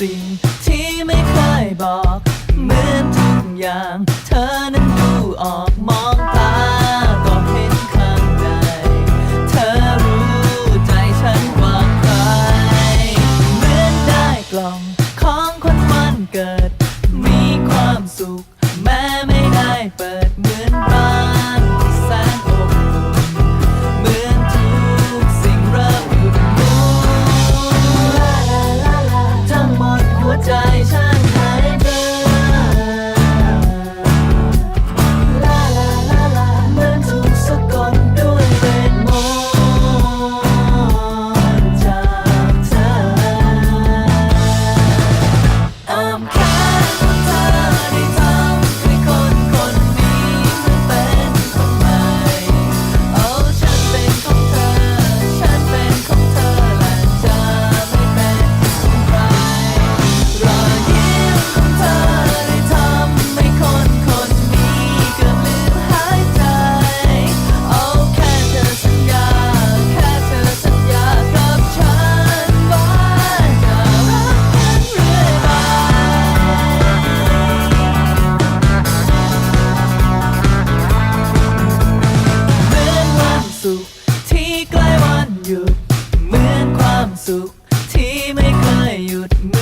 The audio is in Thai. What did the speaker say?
สิ่งที่ไม่เคยบอก เหมือนทุกอย่าง เธอนั้นดูออกมองตาก็เห็นข้างในเธอรู้ใจฉันกว่าใคร เหมือนได้กล่องของคนวันเกิด มีความสุข แม้ไม่ได้เปิดีไม่เคยหยุด